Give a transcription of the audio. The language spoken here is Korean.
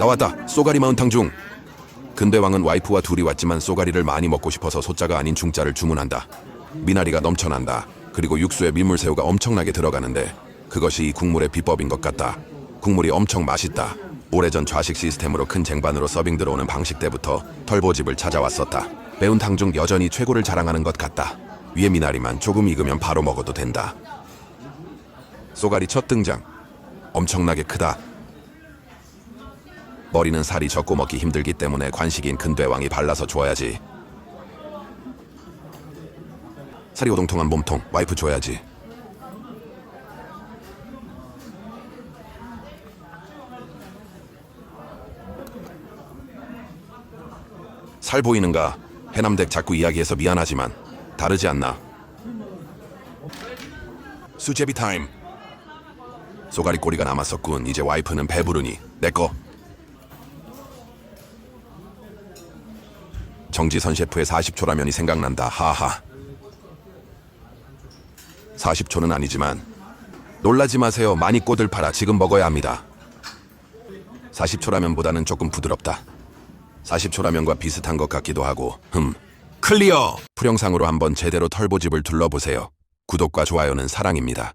나왔다. 쏘가리 마운탕 중. 근대 왕은 와이프와 둘이 왔지만 쏘가리를 많이 먹고 싶어서 소자가 아닌 중자를 주문한다. 미나리가 넘쳐난다. 그리고 육수에 민물새우가 엄청나게 들어가는데 그것이 이 국물의 비법인 것 같다. 국물이 엄청 맛있다. 오래전 좌식 시스템으로 큰 쟁반으로 서빙 들어오는 방식 때부터 털보집을 찾아왔었다. 매운 탕 중 여전히 최고를 자랑하는 것 같다. 위에 미나리만 조금 익으면 바로 먹어도 된다. 쏘가리 첫 등장. 엄청나게 크다. 머리는 살이 적고 먹기 힘들기 때문에 관식인 근대왕이 발라서 줘야지. 살이 오동통한 몸통 와이프 줘야지. 살 보이는가? 해남댁 자꾸 이야기해서 미안하지만 다르지 않나? 수제비 타임. 쏘가리 꼬리가 남았었군. 이제 와이프는 배부르니 내꺼. 정지선 셰프의 40초 라면이 생각난다. 하하. 40초는 아니지만 놀라지 마세요. 많이 꼬들 팔아 지금 먹어야 합니다. 40초 라면보다는 조금 부드럽다. 40초 라면과 비슷한 것 같기도 하고. 흠. 클리어. 풀영상으로 한번 제대로 털보집을 둘러보세요. 구독과 좋아요는 사랑입니다.